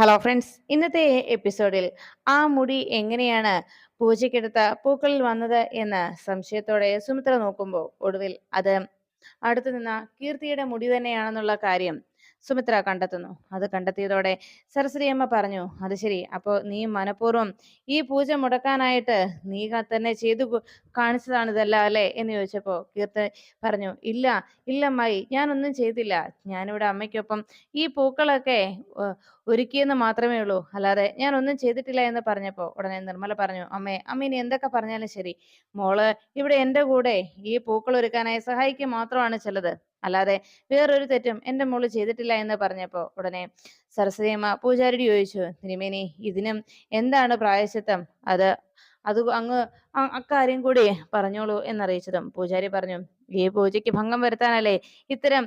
Hello friends ഇന്നത്തെ എപ്പിസോഡിൽ ആ മുടി എങ്ങനെയാണ് പൂജയ്ക്കെടുത്ത പൂക്കളിൽ വന്നത് എന്ന് സംശയത്തോടെ സുമിത്ര നോക്കുമ്പോൾ ഒടുവിൽ അത് അടുത്തു നിന്ന കീർത്തിയുടെ മുടി തന്നെയാണെന്നുള്ള കാര്യം സുമിത്ര കണ്ടെത്തുന്നു. അത് കണ്ടെത്തിയതോടെ സരസ്വതിയമ്മ പറഞ്ഞു അത് ശരി. അപ്പോൾ നീ മനഃപൂർവം ഈ പൂജ മുടക്കാനായിട്ട് നീ തന്നെ ചെയ്തു കാണിച്ചതാണ് അല്ലേ? എന്ന് ചോദിച്ചപ്പോൾ കീർത്തി പറഞ്ഞു ഇല്ല ഇല്ലമ്മായി ഞാനൊന്നും ചെയ്തില്ല. ഞാനിവിടെ അമ്മയ്ക്കൊപ്പം ഈ പൂക്കളൊക്കെ ഒരുക്കിയെന്ന് മാത്രമേ ഉള്ളൂ. അല്ലാതെ ഞാൻ ഒന്നും ചെയ്തിട്ടില്ല എന്ന് പറഞ്ഞപ്പോൾ ഉടനെ നിർമ്മല പറഞ്ഞു അമ്മേ അമ്മ ഇനി എന്തൊക്കെ പറഞ്ഞാലും ശരി. മോൾ ഇവിടെ എന്റെ കൂടെ ഈ പൂക്കൾ ഒരുക്കാനായി സഹായിക്കുക മാത്രമാണ് ചിലത് അല്ലാതെ വേറൊരു തെറ്റും എന്റെ മോൾ ചെയ്തിട്ടില്ല എന്ന് പറഞ്ഞപ്പോൾ ഉടനെ സരസ്വതിയമ്മ പൂജാരിയോട് ചോദിച്ചു തിരുമേനി ഇതിനും എന്താണ് പ്രായശിത്തം അത് അത് അങ്ങ് അക്കാര്യം കൂടി പറഞ്ഞോളൂ എന്നറിയിച്ചതും പൂജാരി പറഞ്ഞു ഈ പൂജയ്ക്ക് ഭംഗം വരുത്താനല്ലേ ഇത്തരം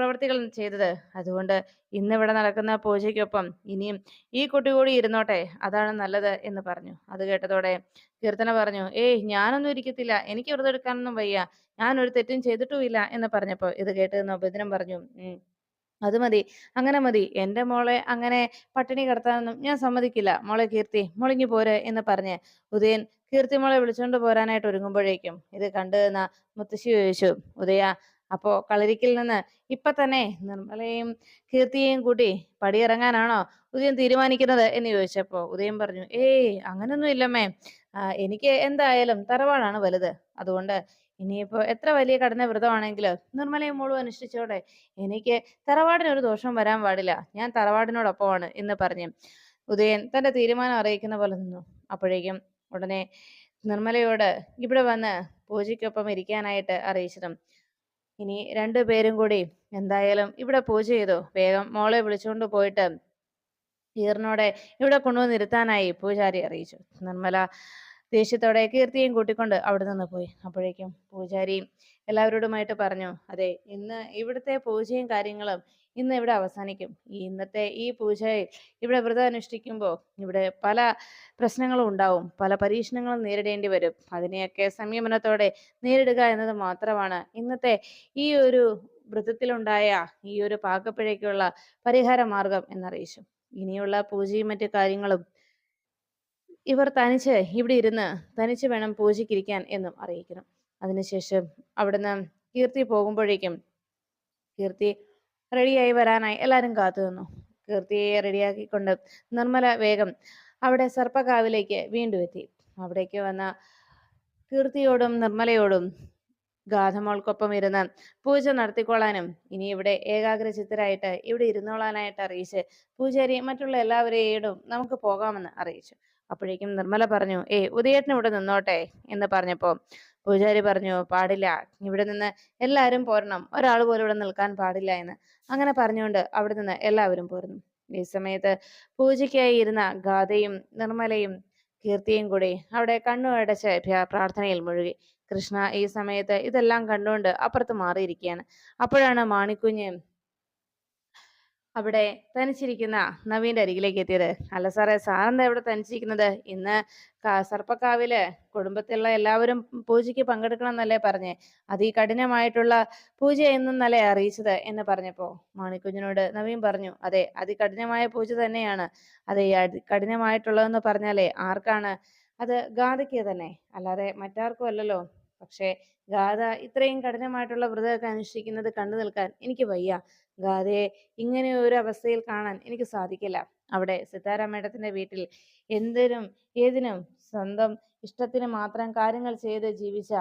പ്രവൃത്തികൾ ചെയ്തത്. അതുകൊണ്ട് ഇന്നിവിടെ നടക്കുന്ന പൂജയ്ക്കൊപ്പം ഇനിയും ഈ കുട്ടി കൂടി ഇരുന്നോട്ടെ അതാണ് നല്ലത് എന്ന് പറഞ്ഞു. അത് കേട്ടതോടെ കീർത്തന പറഞ്ഞു ഏയ് ഞാനൊന്നും ഇരിക്കത്തില്ല. എനിക്ക് വ്രതം എടുക്കാനൊന്നും വയ്യ. ഞാൻ ഒരു തെറ്റും ചെയ്തിട്ടുമില്ല എന്ന് പറഞ്ഞപ്പോൾ ഇത് കേട്ട് ഉപദിനം പറഞ്ഞു അത് മതി. അങ്ങനെ മതി. എന്റെ മോളെ അങ്ങനെ പട്ടിണി കിടത്താനൊന്നും ഞാൻ സമ്മതിക്കില്ല. മോളെ കീർത്തി മുളിഞ്ഞു പോരെ എന്ന് പറഞ്ഞ് ഉദയൻ കീർത്തി മോളെ വിളിച്ചുകൊണ്ട് പോരാനായിട്ട് ഒരുങ്ങുമ്പോഴേക്കും ഇത് കണ്ടു നിന്ന മുത്തശ്ശി ചോദിച്ചു ഉദയ അപ്പോ കളരിക്കിൽ നിന്ന് ഇപ്പൊ തന്നെ നിർമ്മലയും കീർത്തിയെയും കൂട്ടി പടിയിറങ്ങാനാണോ ഉദയം തീരുമാനിക്കുന്നത് എന്ന് ചോദിച്ചപ്പോ ഉദയം പറഞ്ഞു ഏയ് അങ്ങനൊന്നും ഇല്ലമ്മേ. എനിക്ക് എന്തായാലും തറവാടാണ് വലുത്. അതുകൊണ്ട് ഇനിയിപ്പോ എത്ര വലിയ കടന്ന വ്രതമാണെങ്കിലും നിർമ്മലയും മോളും അനുഷ്ഠിച്ചോടെ എനിക്ക് തറവാടിന് ഒരു ദോഷം വരാൻ പാടില്ല. ഞാൻ തറവാടിനോടൊപ്പമാണ് എന്ന് പറഞ്ഞു. ഉദയൻ തന്റെ തീരുമാനം അറിയിക്കുന്ന പോലെ നിന്നു. അപ്പോഴേക്കും ഉടനെ നിർമ്മലയോട് ഇവിടെ വന്ന് പൂജയ്ക്കൊപ്പം ഇരിക്കാനായിട്ട് അറിയിച്ചതും ഇനി രണ്ടു പേരും കൂടി എന്തായാലും ഇവിടെ പൂജ ചെയ്തു. വേഗം മോളെ വിളിച്ചുകൊണ്ട് പോയിട്ട് ഈറിനോടെ ഇവിടെ കൊണ്ടുവന്നിരുത്താനായി പൂജാരി അറിയിച്ചു. നിർമ്മല ദേഷ്യത്തോടെ കീർത്തിയും കൂട്ടിക്കൊണ്ട് അവിടെ നിന്ന് പോയി. അപ്പോഴേക്കും പൂജാരി എല്ലാവരോടുമായിട്ട് പറഞ്ഞു അതെ ഇന്ന് ഇവിടുത്തെ പൂജയും കാര്യങ്ങളും ഇന്ന് ഇവിടെ അവസാനിക്കും. ഇന്നത്തെ ഈ പൂജയിൽ ഇവിടെ വ്രതം അനുഷ്ഠിക്കുമ്പോൾ ഇവിടെ പല പ്രശ്നങ്ങളും ഉണ്ടാവും. പല പരീക്ഷണങ്ങളും നേരിടേണ്ടി വരും. അതിനെയൊക്കെ സംയമനത്തോടെ നേരിടുക എന്നത് മാത്രമാണ് ഇന്നത്തെ ഈ ഒരു വ്രതത്തിലുണ്ടായ ഈ ഒരു പാകപ്പിഴയ്ക്കുള്ള പരിഹാര മാർഗം എന്നറിയിച്ചു. ഇനിയുള്ള പൂജയും മറ്റു കാര്യങ്ങളും ഇവർ തനിച്ച് ഇവിടെ ഇരുന്ന് തനിച്ച് വേണം പൂജയ്ക്കിരിക്കാൻ എന്നും അറിയിക്കണം. അതിനുശേഷം അവിടുന്ന് കീർത്തി പോകുമ്പോഴേക്കും കീർത്തി റെഡിയായി വരാനായി എല്ലാവരും കാത്തു നിന്നു. കീർത്തിയെ റെഡിയാക്കിക്കൊണ്ട് നിർമ്മല വേഗം അവിടെ സർപ്പകാവിലേക്ക് വീണ്ടും എത്തി. അവിടേക്ക് വന്ന കീർത്തിയോടും നിർമ്മലയോടും ഗാഥമോൾക്കൊപ്പം ഇരുന്ന് പൂജ നടത്തിക്കൊള്ളാനും ഇനി ഇവിടെ ഏകാഗ്രചിത്തരായിട്ട് ഇവിടെ ഇരുന്നോളാനായിട്ട് അറിയിച്ച് പൂജാരി മറ്റുള്ള എല്ലാവരെയും നമുക്ക് പോകാമെന്ന് അറിയിച്ചു. അപ്പോഴേക്കും നിർമ്മല പറഞ്ഞു ഏ ഉദയേട്ടൻ ഇവിടെ നിന്നോട്ടെ എന്ന് പറഞ്ഞപ്പോ പൂജാരി പറഞ്ഞു പാടില്ല. ഇവിടെ നിന്ന് എല്ലാവരും പോരണം. ഒരാൾ പോലും ഇവിടെ നിൽക്കാൻ പാടില്ല എന്ന്. അങ്ങനെ പറഞ്ഞുകൊണ്ട് അവിടെ നിന്ന് എല്ലാവരും പോരുന്നു. ഈ സമയത്ത് പൂജയ്ക്കായി ഇരുന്ന ഗാഥയും നിർമ്മലയും കീർത്തിയും കൂടി അവിടെ കണ്ണു അടച്ച് പ്രാർത്ഥനയിൽ മുഴുകി. കൃഷ്ണ ഈ സമയത്ത് ഇതെല്ലാം കണ്ടുകൊണ്ട് അപ്പുറത്ത് മാറിയിരിക്കുകയാണ്. അപ്പോഴാണ് മാണിക്കുഞ്ഞ് അവിടെ തനിച്ചിരിക്കുന്ന നവീന്റെ അരികിലേക്ക് എത്തിയത്. അല്ല സാറേ സാറെന്താ ഇവിടെ തനിച്ചിരിക്കുന്നത്? ഇന്ന് സർപ്പക്കാവിൽ കുടുംബത്തിലുള്ള എല്ലാവരും പൂജയ്ക്ക് പങ്കെടുക്കണം എന്നല്ലേ പറഞ്ഞേ? അത് ഈ കഠിനമായിട്ടുള്ള പൂജ എന്നല്ലേ അറിയിച്ചത് എന്ന് പറഞ്ഞപ്പോ മാണിക്കുഞ്ഞിനോട് നവീൻ പറഞ്ഞു അതെ അതികഠിനമായ പൂജ തന്നെയാണ്. അതെ കഠിനമായിട്ടുള്ളതെന്ന് പറഞ്ഞാലേ ആർക്കാണ് അത് ഗാഥയ്ക്ക് തന്നെ? അല്ലാതെ മറ്റാർക്കും അല്ലല്ലോ. പക്ഷേ ഗാഥ ഇത്രയും കഠിനമായിട്ടുള്ള വ്രതമൊക്കെ അനുഷ്ഠിക്കുന്നത് കണ്ടു നിൽക്കാൻ എനിക്ക് വയ്യ. ഗാഥയെ ഇങ്ങനെ ഒരു അവസ്ഥയിൽ കാണാൻ എനിക്ക് സാധിക്കില്ല. അവിടെ സിതാര വീട്ടിൽ എന്തിനും ഏതിനും സ്വന്തം ഇഷ്ടത്തിന് മാത്രം കാര്യങ്ങൾ ചെയ്ത് ജീവിച്ച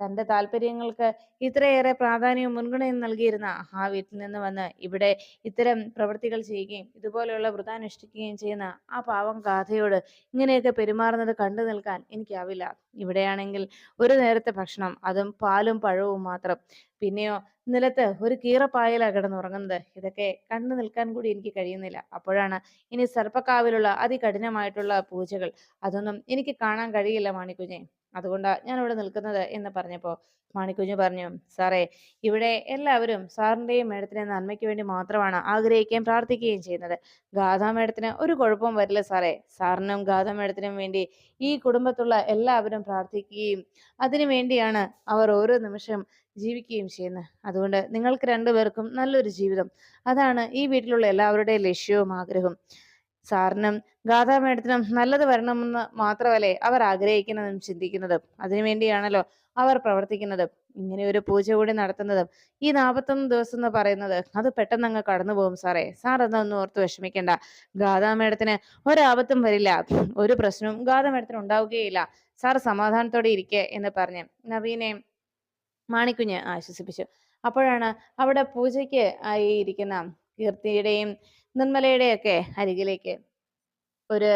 തന്റെ താല്പര്യങ്ങൾക്ക് ഇത്രയേറെ പ്രാധാന്യവും മുൻഗണനയും നൽകിയിരുന്ന ആ വീട്ടിൽ നിന്ന് വന്ന് ഇവിടെ ഇത്തരം പ്രവൃത്തികൾ ചെയ്യുകയും ഇതുപോലെയുള്ള വൃതാനുഷ്ഠിക്കുകയും ചെയ്യുന്ന ആ പാവം ഗാഥയോട് ഇങ്ങനെയൊക്കെ പെരുമാറുന്നത് കണ്ടു നിൽക്കാൻ എനിക്കാവില്ല. ഇവിടെയാണെങ്കിൽ ഒരു നേരത്തെ ഭക്ഷണം അതും പാലും പഴവും മാത്രം. പിന്നെയോ നിലത്ത് ഒരു കീറപ്പായല കിടന്നുറങ്ങുന്നത്. ഇതൊക്കെ കണ്ടു നിൽക്കാൻ കൂടി എനിക്ക് കഴിയുന്നില്ല. അപ്പോഴാണ് ഇനി സർപ്പക്കാവിലുള്ള അതികഠിനമായിട്ടുള്ള പൂജകൾ. അതൊന്നും എനിക്ക് കാണാൻ കഴിയില്ല മാണിക്കുഞ്ഞെ. അതുകൊണ്ടാണ് ഞാൻ ഇവിടെ നിൽക്കുന്നത് എന്ന് പറഞ്ഞപ്പോൾ മാണിക്കുഞ്ഞു പറഞ്ഞു സാറേ ഇവിടെ എല്ലാവരും സാറിന്റെയും മേഡത്തിന്റെയും നന്മയ്ക്ക് വേണ്ടി മാത്രമാണ് ആഗ്രഹിക്കുകയും പ്രാർത്ഥിക്കുകയും ചെയ്യുന്നത്. ഗാഥാ മേഡത്തിന് ഒരു കുഴപ്പവും വരില്ല സാറേ. സാറിനും ഗാഥാ മേഡത്തിനും വേണ്ടി ഈ കുടുംബത്തുള്ള എല്ലാവരും പ്രാർത്ഥിക്കുകയും അതിനു വേണ്ടിയാണ് അവർ ഓരോ നിമിഷം ജീവിക്കുകയും ചെയ്യുന്നത്. അതുകൊണ്ട് നിങ്ങൾക്ക് രണ്ടുപേർക്കും നല്ലൊരു ജീവിതം. അതാണ് ഈ വീട്ടിലുള്ള എല്ലാവരുടെയും ലക്ഷ്യവും ആഗ്രഹവും. സാറിനും ഗാഥാ മേഡത്തിനും നല്ലത് വരണമെന്ന് മാത്രമല്ലേ അവർ ആഗ്രഹിക്കുന്നതും ചിന്തിക്കുന്നതും. അതിനുവേണ്ടിയാണല്ലോ അവർ പ്രവർത്തിക്കുന്നതും. ഇങ്ങനെ ഒരു പൂജ കൂടി നടത്തുന്നതും ഈ നാൽപ്പത്തൊന്ന് ദിവസം എന്ന് പറയുന്നത് അത് പെട്ടെന്ന് അങ്ങ് കടന്നു പോകും സാറേ. സാർ അതൊന്നും ഓർത്ത് വിഷമിക്കേണ്ട. ഗാഥാ മേഡത്തിന് ഒരാപത്തും വരില്ല. ഒരു പ്രശ്നവും ഗാഥാ മേഡത്തിന് ഉണ്ടാവുകയില്ല. സാർ സമാധാനത്തോടെ ഇരിക്കെ എന്ന് പറഞ്ഞ് നവീനെ മാണിക്കുഞ്ഞ് ആശ്വസിപ്പിച്ചു. അപ്പോഴാണ് അവിടെ പൂജയ്ക്ക് ആയിരിക്കുന്ന കീർത്തിയുടെയും നിർമ്മലയുടെയും ഒക്കെ അരികിലേക്ക് ഒരു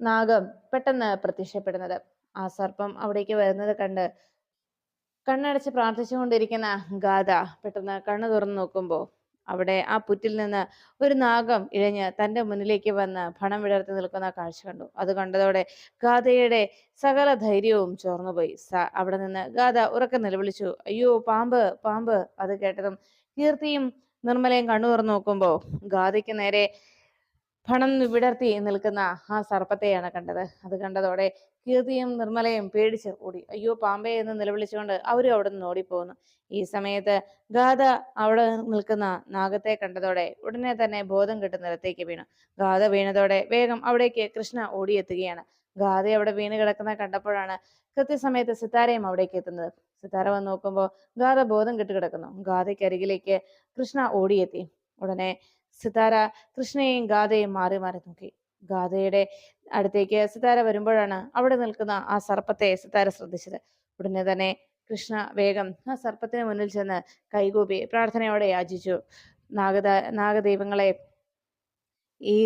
നാഗം പെട്ടെന്ന് പ്രത്യക്ഷപ്പെടുന്നത്. ആ സർപ്പം അവിടേക്ക് വരുന്നത് കണ്ട് കണ്ണടച്ച് പ്രാർത്ഥിച്ചുകൊണ്ടിരിക്കുന്ന ഗാഥ പെട്ടെന്ന് കണ്ണു തുറന്നു നോക്കുമ്പോൾ അവിടെ ആ പുറ്റിൽ നിന്ന് ഒരു നാഗം ഇഴഞ്ഞ് തന്റെ മുന്നിലേക്ക് വന്ന് പണം വിടർത്തി നിൽക്കുന്ന കാഴ്ച കണ്ടു. അത് കണ്ടതോടെ ഗാഥയുടെ സകല ധൈര്യവും ചോർന്നുപോയി. സ അവിടെ നിന്ന് ഗാഥ ഉറക്കെ നിലവിളിച്ചു. അയ്യോ പാമ്പ് പാമ്പ് അത് കേട്ടതും കീർത്തിയും നിർമ്മലയും കണ്ണു തുറന്നു നോക്കുമ്പോൾ ഗാദിക്ക് നേരെ പണം വിടർത്തി നിൽക്കുന്ന ആ സർപ്പത്തെയാണ് കണ്ടത്. അത് കണ്ടതോടെ കീർത്തിയും നിർമ്മലയും പേടിച്ച് ഓടി. അയ്യോ പാമ്പേ എന്ന് നിലവിളിച്ചുകൊണ്ട് അവരും അവിടെ നിന്ന് ഓടിപ്പോകുന്നു ഈ സമയത്ത് ഗാഥ അവിടെ നിൽക്കുന്ന നാഗത്തെ കണ്ടതോടെ ഉടനെ തന്നെ ബോധം കെട്ട് നിലത്തേക്ക് വീണു. ഗാഥ വീണതോടെ വേഗം അവിടേക്ക് കൃഷ്ണ ഓടിയെത്തുകയാണ്. ഗാഥ അവിടെ വീണ് കിടക്കുന്ന കണ്ടപ്പോഴാണ് കൃത്യസമയത്ത് സിത്താരയും അവിടേക്ക് എത്തുന്നത്. സിത്താര വന്ന് നോക്കുമ്പോൾ ഗാഥ ബോധം കെട്ട് കിടക്കുന്നു. ഗാഥയ്ക്ക് അരികിലേക്ക് കൃഷ്ണ ഓടിയെത്തി. ഉടനെ സിതാര കൃഷ്ണയെയും ഗാഥയും മാറി മാറി നോക്കി. ഗാഥയുടെ അടുത്തേക്ക് സിതാര വരുമ്പോഴാണ് അവിടെ നിൽക്കുന്ന ആ സർപ്പത്തെ സിതാര ശ്രദ്ധിച്ചത്. ഉടനെ തന്നെ കൃഷ്ണ വേഗം ആ സർപ്പത്തിന് മുന്നിൽ ചെന്ന് കൈകൂപ്പി പ്രാർത്ഥനയോടെ യാചിച്ചു. നാഗദ നാഗദൈവങ്ങളെ ഈ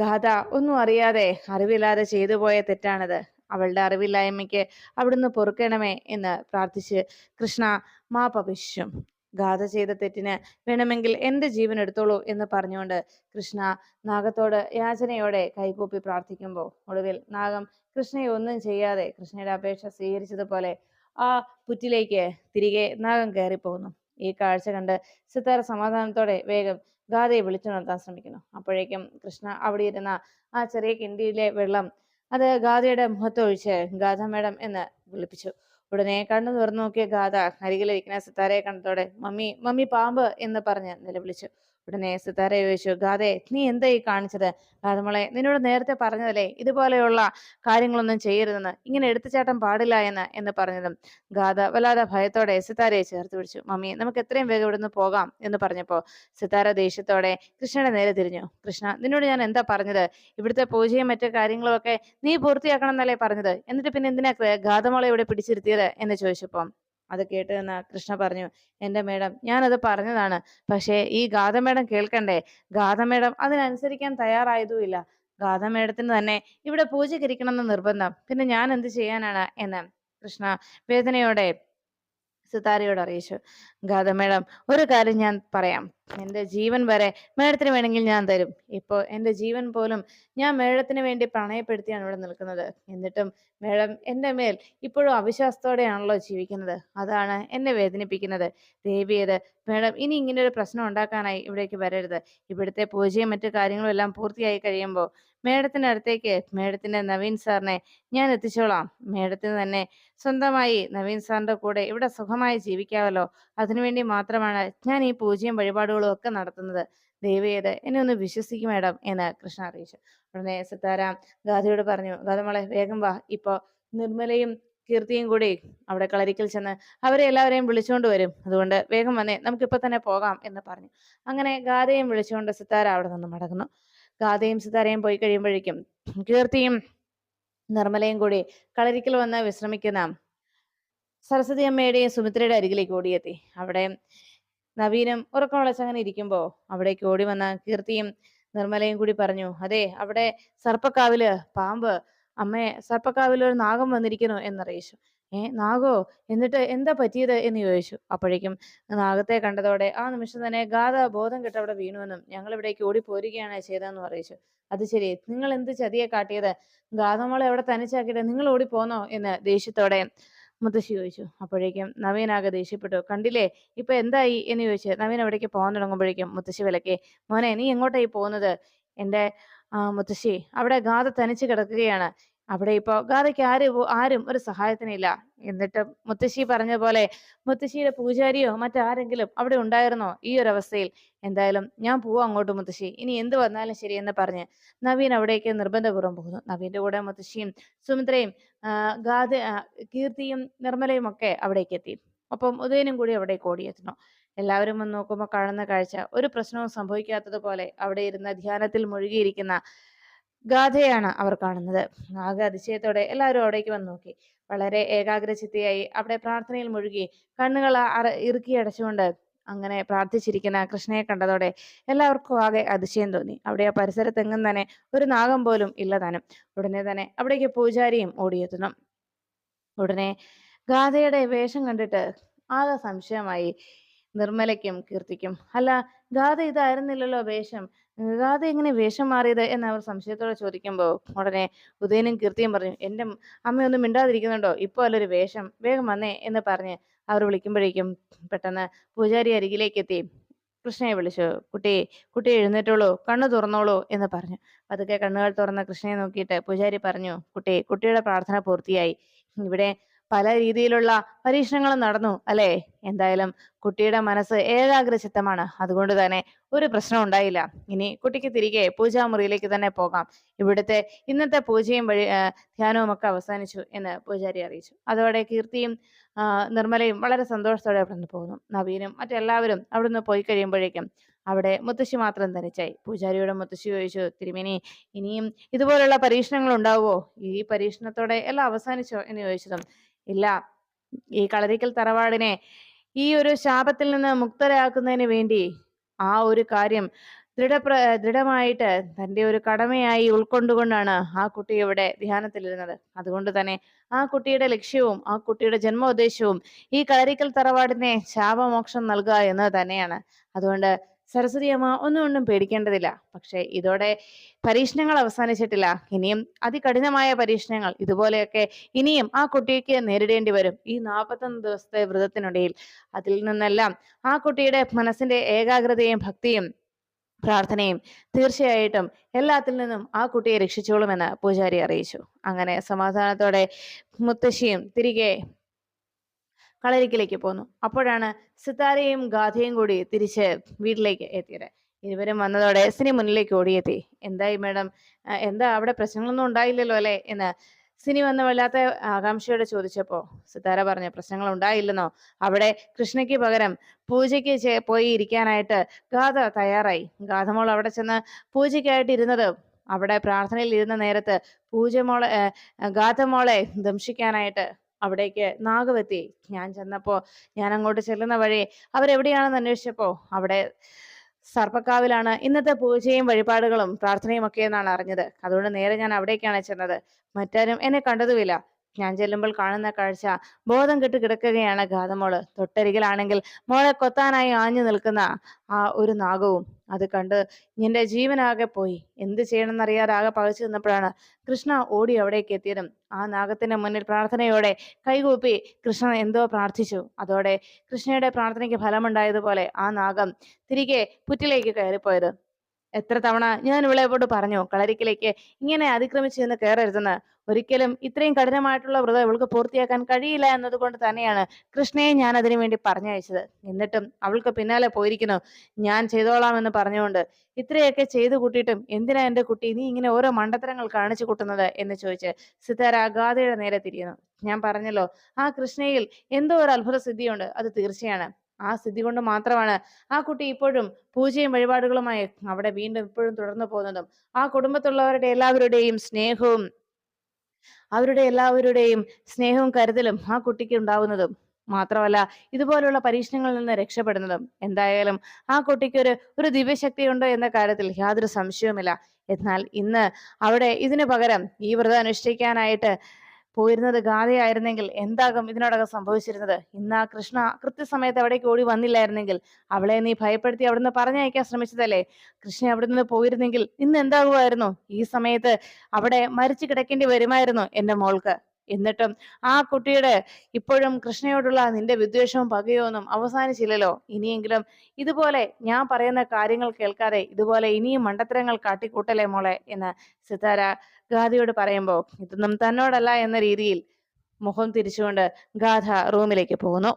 ഗാഥ ഒന്നും അറിയാതെ അറിവില്ലാതെ ചെയ്തു പോയ തെറ്റാണിത്. അവളുടെ അറിവില്ലായ്മയ്ക്ക് അവിടുന്ന് പൊറുക്കണമേ എന്ന് പ്രാർത്ഥിച്ച് കൃഷ്ണ മാപ്പപേക്ഷിച്ചു ഗാഥ ചെയ്ത തെറ്റിന് വേണമെങ്കിൽ എന്റെ ജീവൻ എടുത്തോളൂ എന്ന് പറഞ്ഞുകൊണ്ട് കൃഷ്ണ നാഗത്തോട് യാചനയോടെ കൈകൂപ്പി പ്രാർത്ഥിക്കുമ്പോൾ ഒടുവിൽ നാഗം കൃഷ്ണയെ ഒന്നും ചെയ്യാതെ കൃഷ്ണയുടെ അപേക്ഷ സ്വീകരിച്ചതുപോലെ ആ പുറ്റിലേക്ക് തിരികെ നാഗം കയറിപ്പോകുന്നു. ഈ കാഴ്ച കണ്ട് സിത്താര സമാധാനത്തോടെ വേഗം ഗാഥയെ വിളിച്ചുണർത്താൻ ശ്രമിക്കുന്നു. അപ്പോഴേക്കും കൃഷ്ണ അവിടെ ഇരുന്ന ആ ചെറിയ കിണ്ടിയിലെ വെള്ളം അത് ഗാഥയുടെ മുഖത്തൊഴിച്ച് ഗാഥ മേഡം എന്ന് വിളിപ്പിച്ചു. ഉടനെ കണ്ണു തുറന്നു നോക്കിയ ഗാഥ അരികിലിരിക്കുന്ന സിത്താരയെ കണ്ടതോടെ മമ്മി മമ്മി പാമ്പ് എന്ന് പറഞ്ഞ് നിലവിളിച്ചു. ഉടനെ സിത്താര ചോദിച്ചു ഗാദേ നീ എന്താ ഈ കാണിച്ചത്? ഗാഥമോളെ നിന്നോട് നേരത്തെ പറഞ്ഞതല്ലേ ഇതുപോലെയുള്ള കാര്യങ്ങളൊന്നും ചെയ്യരുതെന്ന് ഇങ്ങനെ എടുത്തുചാട്ടം പാടില്ല എന്ന് എന്ന് പറഞ്ഞതും. ഗാഥ വല്ലാതെ ഭയത്തോടെ സിതാരയെ ചേർത്ത് പിടിച്ചു. മമ്മി നമുക്ക് എത്രയും വേഗം ഇവിടുന്ന് പോകാം എന്ന് പറഞ്ഞപ്പോൾ സിതാര ദേഷ്യത്തോടെ കൃഷ്ണയുടെ നേരെ തിരിഞ്ഞു. കൃഷ്ണ നിന്നോട് ഞാൻ എന്താ പറഞ്ഞത്? ഇവിടുത്തെ പൂജയും മറ്റു കാര്യങ്ങളും ഒക്കെ നീ പൂർത്തിയാക്കണം എന്നല്ലേ പറഞ്ഞത്? എന്നിട്ട് പിന്നെ എന്തിനാ ഗാഥമോളെ ഇവിടെ പിടിച്ചിരുത്തിയത്? എന്ന് ചോദിച്ചപ്പം അത് കേട്ട് നിന്ന കൃഷ്ണ പറഞ്ഞു എന്റെ മേഡം ഞാനത് പറഞ്ഞതാണ്. പക്ഷേ ഈ ഗാഥ മേഡം കേൾക്കണ്ടേ? ഗാഥ മേഡം അതിനനുസരിക്കാൻ തയ്യാറായതുമില്ല. ഗാഥ മേഡത്തിന് തന്നെ ഇവിടെ പൂജകരിക്കണം എന്ന് നിർബന്ധം. പിന്നെ ഞാൻ എന്ത് ചെയ്യാനാണ്? എന്ന് കൃഷ്ണ വേദനയോടെ സിതാരയോട് അറിയിച്ചു. ഗാഥ മേഡം ഒരു കാര്യം ഞാൻ പറയാം. എന്റെ ജീവൻ വരെ മേഡത്തിന് വേണമെങ്കിൽ ഞാൻ തരും. ഇപ്പോ എന്റെ ജീവൻ പോലും ഞാൻ മേഡത്തിന് വേണ്ടി പ്രണയപ്പെടുത്തിയാണ് ഇവിടെ നിൽക്കുന്നത്. എന്നിട്ടും മേഡം എന്റെ മേൽ ഇപ്പോഴും അവിശ്വാസത്തോടെയാണല്ലോ ജീവിക്കുന്നത്. അതാണ് എന്നെ വേദനിപ്പിക്കുന്നത്. ദേവിയത് മേഡം ഇനി ഇങ്ങനെ ഒരു പ്രശ്നം ഉണ്ടാക്കാനായി ഇവിടേക്ക് വരരുത്. ഇവിടുത്തെ പൂജയും മറ്റു കാര്യങ്ങളും എല്ലാം പൂർത്തിയായി കഴിയുമ്പോൾ മേഡത്തിന്റെ അടുത്തേക്ക് മേഡത്തിന്റെ നവീൻ സാറിനെ ഞാൻ എത്തിച്ചോളാം. മേഡത്തിന് തന്നെ സ്വന്തമായി നവീൻ സാറിന്റെ കൂടെ ഇവിടെ സുഖമായി ജീവിക്കാമല്ലോ. അതിനുവേണ്ടി മാത്രമാണ് ഞാൻ ഈ പൂജയും വഴിപാടുകളും ഒക്കെ നടത്തുന്നത്. ദേവിയത് എന്നെ ഒന്ന് വിശ്വസിക്കും മേഡം എന്ന് കൃഷ്ണ അറിയിച്ചു. ഉടനെ സിത്താരാം ഗാധിയോട് പറഞ്ഞു ഗാഥമോളെ വേഗം വാ. ഇപ്പോ നിർമ്മലയും കീർത്തിയും കൂടി അവിടെ കളരിക്കൽ ചെന്ന് അവരെ എല്ലാവരെയും വിളിച്ചുകൊണ്ട് വരും. അതുകൊണ്ട് വേഗം വന്നേ നമുക്കിപ്പോ തന്നെ പോകാം എന്ന് പറഞ്ഞു. അങ്ങനെ ഗാഥയും വിളിച്ചുകൊണ്ട് സിത്താര അവിടെ നിന്ന് മടങ്ങുന്നു. ഗാഥയും സിതാരയും പോയി കഴിയുമ്പോഴേക്കും കീർത്തിയും നിർമ്മലയും കൂടി കളരിക്കൽ വന്ന് വിശ്രമിക്കുന്ന സരസ്വതി അമ്മയുടെയും സുമിത്രയുടെ അരികിലേക്ക് ഓടിയെത്തി. അവിടെ നവീനും ഉറക്കം വിളച്ചങ്ങനെ ഇരിക്കുമ്പോ അവിടേക്ക് ഓടി വന്ന കീർത്തിയും നിർമ്മലയും കൂടി പറഞ്ഞു അതെ അവിടെ സർപ്പക്കാവിൽ പാമ്പ് അമ്മയെ സർപ്പക്കാവിൽ ഒരു നാഗം വന്നിരിക്കുന്നു എന്നറിയിച്ചു. ഏ നാഗോ എന്നിട്ട് എന്താ പറ്റിയത്? എന്ന് ചോദിച്ചു. അപ്പോഴേക്കും നാഗത്തെ കണ്ടതോടെ ആ നിമിഷം തന്നെ ഗാഥ ബോധം കെട്ട് അവിടെ വീണുവെന്നും ഞങ്ങൾ ഇവിടേക്ക് ഓടി പോരുകയാണ് ചെയ്തതെന്ന് അറിയിച്ചു. അത് ശരി നിങ്ങൾ എന്ത് ചതിയെ കാട്ടിയത്? ഗാഥമോളെ അവിടെ തനിച്ചാക്കിയിട്ട് നിങ്ങൾ ഓടി പോന്നോ എന്ന് ദേഷ്യത്തോടെ മുത്തശ്ശി ചോദിച്ചു. അപ്പോഴേക്കും നവീനാകെ ദേഷ്യപ്പെട്ടു. കണ്ടില്ലേ ഇപ്പൊ എന്തായി? എന്ന് ചോദിച്ച് നവീൻ അവിടേക്ക് പോകാൻ തുടങ്ങുമ്പോഴേക്കും മുത്തശ്ശി വിലക്കെ മോനെ നീ എങ്ങോട്ടായി പോകുന്നത്? എന്റെ ആ മുത്തശ്ശി അവിടെ ഗാഥ തനിച്ച് കിടക്കുകയാണ്. അവിടെ ഇപ്പോ ഗാഥയ്ക്ക് ആര് ആരും ഒരു സഹായത്തിനില്ല എന്നിട്ട് മുത്തശ്ശി പറഞ്ഞ പോലെ മുത്തശ്ശിയുടെ പൂജാരിയോ മറ്റാരെങ്കിലും അവിടെ ഉണ്ടായിരുന്നോ ഈ ഒരു അവസ്ഥയിൽ? എന്തായാലും ഞാൻ പോവാം അങ്ങോട്ട് മുത്തശ്ശി. ഇനി എന്ത് വന്നാലും ശരി എന്ന് പറഞ്ഞ് നവീൻ അവിടേക്ക് നിർബന്ധപൂർവം പോകുന്നു. നവീന്റെ കൂടെ മുത്തശ്ശിയും സുമിത്രയും ഗാഥ കീർത്തിയും നിർമ്മലയും ഒക്കെ അവിടേക്ക് എത്തി. ഒപ്പം ഉദയനും കൂടി അവിടേക്ക് ഓടിയെത്തുന്നു. എല്ലാവരും വന്ന് നോക്കുമ്പോൾ കാണുന്ന കാഴ്ച ഒരു പ്രശ്നവും സംഭവിക്കാത്തതുപോലെ അവിടെ ഇരുന്ന ധ്യാനത്തിൽ മുഴുകിയിരിക്കുന്ന ഗാഥയാണ് അവർ കാണുന്നത്. ആകെ അതിശയത്തോടെ എല്ലാവരും അവിടേക്ക് വന്ന് നോക്കി. വളരെ ഏകാഗ്രചിത്തയായി അവിടെ പ്രാർത്ഥനയിൽ മുഴുകി. കണ്ണുകൾ അറ ഇറുക്കി അടച്ചുകൊണ്ട് അങ്ങനെ പ്രാർത്ഥിച്ചിരിക്കുന്ന കൃഷ്ണയെ കണ്ടതോടെ എല്ലാവർക്കും ആകെ അതിശയം തോന്നി. അവിടെ ആ പരിസരത്തെങ്ങും തന്നെ ഒരു നാഗം പോലും ഇല്ലതാനും ഉടനെ തന്നെ അവിടേക്ക് പൂജാരിയും ഓടിയെത്തുന്നു. ഉടനെ ഗാഥയുടെ വേഷം കണ്ടിട്ട് ആകെ സംശയമായി. നിർമ്മലയ്ക്കും കീർത്തിക്കും അല്ല ഗാഥ ഇതായിരുന്നില്ലല്ലോ വേഷം. ഗാഥ എങ്ങനെ വേഷം മാറിയത് എന്ന് അവർ സംശയത്തോടെ ചോദിക്കുമ്പോൾ ഉടനെ ഉദയനും കീർത്തിയും പറഞ്ഞു എന്റെ അമ്മയൊന്നും മിണ്ടാതിരിക്കുന്നുണ്ടോ? ഇപ്പോൾ അല്ലൊരു വേഷം. വേഗം വന്നേ എന്ന് പറഞ്ഞ് അവർ വിളിക്കുമ്പോഴേക്കും പെട്ടെന്ന് പൂജാരി അരികിലേക്ക് എത്തി. കൃഷ്ണയെ വിളിച്ചു? കുട്ടി കുട്ടി എഴുന്നേറ്റോളൂ കണ്ണു തുറന്നോളൂ എന്ന് പറഞ്ഞു. അതൊക്കെ കണ്ണുകൾ തുറന്ന കൃഷ്ണയെ നോക്കിയിട്ട് പൂജാരി പറഞ്ഞു കുട്ടി കുട്ടിയുടെ പ്രാർത്ഥന പൂർത്തിയായി. ഇവിടെ പല രീതിയിലുള്ള പരീക്ഷണങ്ങളും നടന്നു അല്ലേ? എന്തായാലും കുട്ടിയുടെ മനസ്സ് ഏകാഗ്രചിത്തമാണ് അതുകൊണ്ട് തന്നെ ഒരു പ്രശ്നം ഉണ്ടായില്ല. ഇനി കുട്ടിക്ക് തിരികെ പൂജാമുറിയിലേക്ക് തന്നെ പോകാം. ഇവിടുത്തെ ഇന്നത്തെ പൂജയും വഴി ധ്യാനവും ഒക്കെ അവസാനിച്ചു എന്ന് പൂജാരി അറിയിച്ചു. അതോടെ കീർത്തിയും നിർമ്മലയും വളരെ സന്തോഷത്തോടെ അവിടെ നിന്ന് പോകുന്നു. നവീനും മറ്റെല്ലാവരും അവിടെ നിന്ന് പോയി കഴിയുമ്പോഴേക്കും അവിടെ മുത്തശ്ശി മാത്രം തനിച്ചായി പൂജാരിയുടെ മുത്തശ്ശി ചോദിച്ചു തിരുമേനി ഇനിയും ഇതുപോലുള്ള പരീക്ഷണങ്ങൾ ഉണ്ടാവുമോ ഈ പരീക്ഷണത്തോടെ എല്ലാം അവസാനിച്ചോ? എന്ന് ചോദിച്ചതും ഇല്ല. ഈ കളരിക്കൽ തറവാടിനെ ഈ ഒരു ശാപത്തിൽ നിന്ന് മുക്തരാക്കുന്നതിന് വേണ്ടി ആ ഒരു കാര്യം ദൃഢപ്ര ദൃഢമായിട്ട് തന്റെ ഒരു കടമയായി ഉൾക്കൊണ്ടുകൊണ്ടാണ് ആ കുട്ടി ഇവിടെ ധ്യാനത്തിലിരുന്നത്. അതുകൊണ്ട് തന്നെ ആ കുട്ടിയുടെ ലക്ഷ്യവും ആ കുട്ടിയുടെ ജന്മോദ്ദേശവും ഈ കളരിക്കൽ തറവാടിനെ ശാപമോക്ഷം നൽകുക എന്നത് തന്നെയാണ്. അതുകൊണ്ട് സരസ്വതി അമ്മ ഒന്നും ഒന്നും പേടിക്കേണ്ടതില്ല. പക്ഷെ ഇതോടെ പരീക്ഷണങ്ങൾ അവസാനിച്ചിട്ടില്ല. ഇനിയും അതികഠിനമായ പരീക്ഷണങ്ങൾ ഇതുപോലെയൊക്കെ ഇനിയും ആ കുട്ടിക്ക് നേരിടേണ്ടി വരും ഈ നാൽപ്പത്തൊന്ന് ദിവസത്തെ വ്രതത്തിനിടയിൽ. അതിൽ നിന്നെല്ലാം ആ കുട്ടിയുടെ മനസ്സിന്റെ ഏകാഗ്രതയും ഭക്തിയും പ്രാർത്ഥനയും തീർച്ചയായിട്ടും എല്ലാത്തിൽ നിന്നും ആ കുട്ടിയെ രക്ഷിച്ചോളുമെന്ന് പൂജാരി അറിയിച്ചു. അങ്ങനെ സമാധാനത്തോടെ മുത്തശ്ശിയും തിരികെ കളരിക്കിലേക്ക് പോന്നു. അപ്പോഴാണ് സിതാരയും ഗാഥയും കൂടി തിരിച്ച് വീട്ടിലേക്ക് എത്തിയത്. ഇരുവരും വന്നതോടെ സിനി മുന്നിലേക്ക് ഓടിയെത്തി. എന്തായി മാഡം? എന്താ അവിടെ പ്രശ്നങ്ങളൊന്നും ഉണ്ടായില്ലല്ലോ അല്ലെ എന്ന് സിനി വന്ന വല്ലാത്ത ആകാംക്ഷയോടെ ചോദിച്ചപ്പോ സിതാര പറഞ്ഞ പ്രശ്നങ്ങൾ ഉണ്ടായില്ലെന്നോ? അവിടെ കൃഷ്ണയ്ക്ക് പകരം പൂജയ്ക്ക് പോയി ഇരിക്കാനായിട്ട് ഗാഥ തയ്യാറായി. ഗാഥമോൾ അവിടെ ചെന്ന് പൂജയ്ക്കായിട്ട് ഇരുന്നത് അവിടെ പ്രാർത്ഥനയിൽ ഇരുന്ന നേരത്ത് പൂജമോളെ ഗാഥമോളെ ദംശിക്കാനായിട്ട് അവിടേക്ക് നാഗവത്തി ഞാൻ ചെന്നപ്പോ ഞാൻ അങ്ങോട്ട് ചെല്ലുന്ന വഴി അവരെവിടെയാണെന്ന് അന്വേഷിച്ചപ്പോ അവിടെ സർപ്പക്കാവിലാണ് ഇന്നത്തെ പൂജയും വഴിപാടുകളും പ്രാർത്ഥനയും ഒക്കെ എന്നാണ് അറിഞ്ഞത്. അതുകൊണ്ട് നേരെ ഞാൻ അവിടേക്കാണ് ചെന്നത്. മറ്റാരും എന്നെ കണ്ടതുമില്ല. ഞാൻ ചെല്ലുമ്പോൾ കാണുന്ന കാഴ്ച ബോധം കെട്ട് കിടക്കുകയാണ് ഗാതമോൾ. തൊട്ടരികിലാണെങ്കിൽ മോളെ കൊത്താനായി ആഞ്ഞു നിൽക്കുന്ന ആ ഒരു നാഗവും. അത് കണ്ട് എന്റെ ജീവനാകെ പോയി. എന്ത് ചെയ്യണമെന്നറിയാതെ ആകെ പകച്ചു നിന്നപ്പോഴാണ് കൃഷ്ണ ഓടി അവിടേക്ക് എത്തിയതും. ആ നാഗത്തിന്റെ മുന്നിൽ പ്രാർത്ഥനയോടെ കൈകൂപ്പി കൃഷ്ണൻ എന്തോ പ്രാർത്ഥിച്ചു. അതോടെ കൃഷ്ണയുടെ പ്രാർത്ഥനയ്ക്ക് ഫലമുണ്ടായതുപോലെ ആ നാഗം തിരികെ പുറ്റിലേക്ക് കയറിപ്പോയത്. എത്ര തവണ ഞാൻ ഇവളെപ്പോട്ട് പറഞ്ഞു കളരിക്കലേക്ക് ഇങ്ങനെ അതിക്രമിച്ചു എന്ന് കയറരുതെന്ന് ഒരിക്കലും ഇത്രയും കഠിനമായിട്ടുള്ള വ്രതം ഇവൾക്ക് പൂർത്തിയാക്കാൻ കഴിയില്ല എന്നതുകൊണ്ട് തന്നെയാണ് കൃഷ്ണയെ ഞാൻ അതിനു വേണ്ടി പറഞ്ഞയച്ചത്. എന്നിട്ടും അവൾക്ക് പിന്നാലെ പോയിരിക്കുന്നു. ഞാൻ ചെയ്തോളാം എന്ന് പറഞ്ഞുകൊണ്ട് ഇത്രയൊക്കെ ചെയ്തു കൂട്ടിയിട്ടും എന്തിനാ എന്റെ കുട്ടി നീ ഇങ്ങനെ ഓരോ മണ്ടത്തരങ്ങൾ കാണിച്ചു കൂട്ടുന്നത് എന്ന് ചോദിച്ച് സിതാര ഗാഥയുടെ നേരെ തിരിയുന്നു. ഞാൻ പറഞ്ഞല്ലോ ആ കൃഷ്ണയിൽ എന്തോ ഒരു അത്ഭുത സിദ്ധിയുണ്ട്. അത് തീർച്ചയാണ്. ആ സ്ഥിതി കൊണ്ട് മാത്രമാണ് ആ കുട്ടി ഇപ്പോഴും പൂജയും വഴിപാടുകളുമായി അവിടെ വീണ്ടും ഇപ്പോഴും തുടർന്നു പോകുന്നതും ആ കുടുംബത്തുള്ളവരുടെ എല്ലാവരുടെയും സ്നേഹവും അവരുടെ എല്ലാവരുടെയും സ്നേഹവും കരുതലും ആ കുട്ടിക്ക് ഉണ്ടാവുന്നതും മാത്രമല്ല ഇതുപോലുള്ള പരീക്ഷണങ്ങളിൽ നിന്ന് രക്ഷപ്പെടുന്നതും. എന്തായാലും ആ കുട്ടിക്ക് ഒരു ഒരു ദിവ്യശക്തി ഉണ്ടോ എന്ന കാര്യത്തിൽ യാതൊരു സംശയവുമില്ല. എന്നാൽ ഇന്ന് അവിടെ ഇതിനു പകരം ഈ വ്രതം അനുഷ്ഠിക്കാനായിട്ട് പോയിരുന്നത് ഗാഥയായിരുന്നെങ്കിൽ എന്താകും ഇതിനോടകം സംഭവിച്ചിരുന്നത്? ഇന്ന് ആ കൃഷ്ണ കൃത്യസമയത്ത് അവിടേക്ക് ഓടി വന്നില്ലായിരുന്നെങ്കിൽ അവളെ നീ ഭയപ്പെടുത്തി അവിടുന്ന് പറഞ്ഞയക്കാൻ ശ്രമിച്ചതല്ലേ? കൃഷ്ണ അവിടെ നിന്ന് പോയിരുന്നെങ്കിൽ ഇന്ന് എന്താകുമായിരുന്നു? ഈ സമയത്ത് അവിടെ മരിച്ചു കിടക്കേണ്ടി വരുമായിരുന്നു എന്റെ മോൾക്ക്. എന്നിട്ടും ആ കുട്ടിയുടെ ഇപ്പോഴും കൃഷ്ണയോടുള്ള നിന്റെ വിദ്വേഷവും പകയോ ഒന്നും അവസാനിച്ചില്ലല്ലോ. ഇനിയെങ്കിലും ഇതുപോലെ ഞാൻ പറയുന്ന കാര്യങ്ങൾ കേൾക്കാതെ ഇതുപോലെ ഇനിയും മണ്ടത്തരങ്ങൾ കാട്ടിക്കൂട്ടലേ മോളെ? എന്ന് സിതാര ഗാഥയോട് പറയുമ്പോൾ ഇതൊന്നും തന്നോടല്ല എന്ന രീതിയിൽ മുഖം തിരിച്ചുകൊണ്ട് ഗാഥ റൂമിലേക്ക് പോകുന്നു.